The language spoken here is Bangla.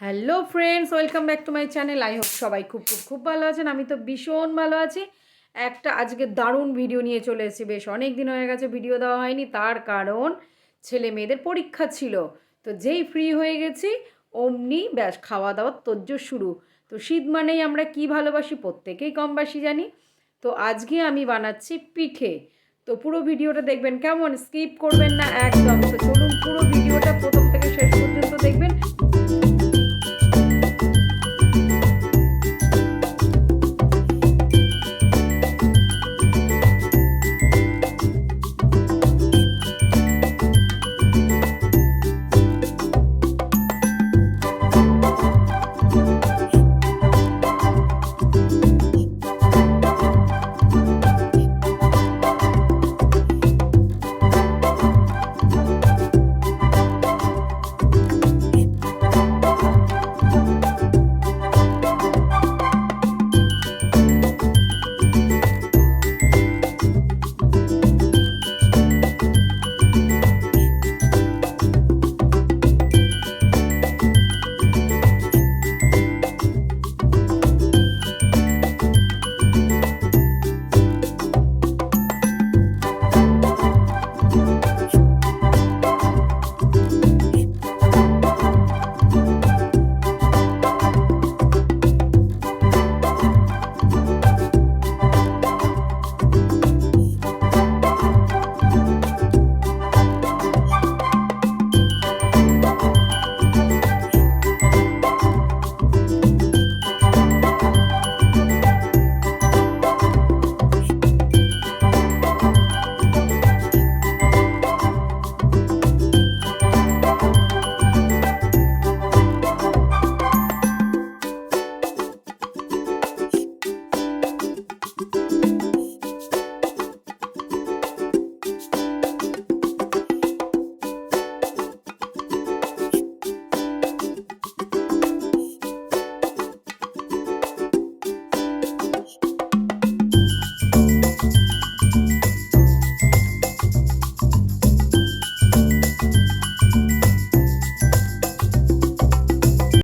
Hello friends welcome back to my channel I hope সবাই খুব খুব খুব ভালো আছেন। আমি তো ভীষণ ভালো আছি। একটা আজকে দারুণ ভিডিও নিয়ে চলে এসেছি। বেশ অনেক দিন হয়ে গেছে ভিডিও দেওয়া হয়নি। তার কারণ ছেলে মেয়েদের পরীক্ষা ছিল। তো যেই ফ্রি হয়ে গেছি, অমনি ব্যাস খাওয়া দাওয়ার তোজ্জোর শুরু। তো শীত মানেই আমরা কি ভালোবাসি প্রত্যেকেই কমবাসি জানি। তো আজকে আমি বানাচ্ছি পিঠে। তো পুরো ভিডিওটা দেখবেন। কেমন? স্কিপ করবেন না। একদম। তো চলুন পুরো ভিডিওটা প্রথম থেকে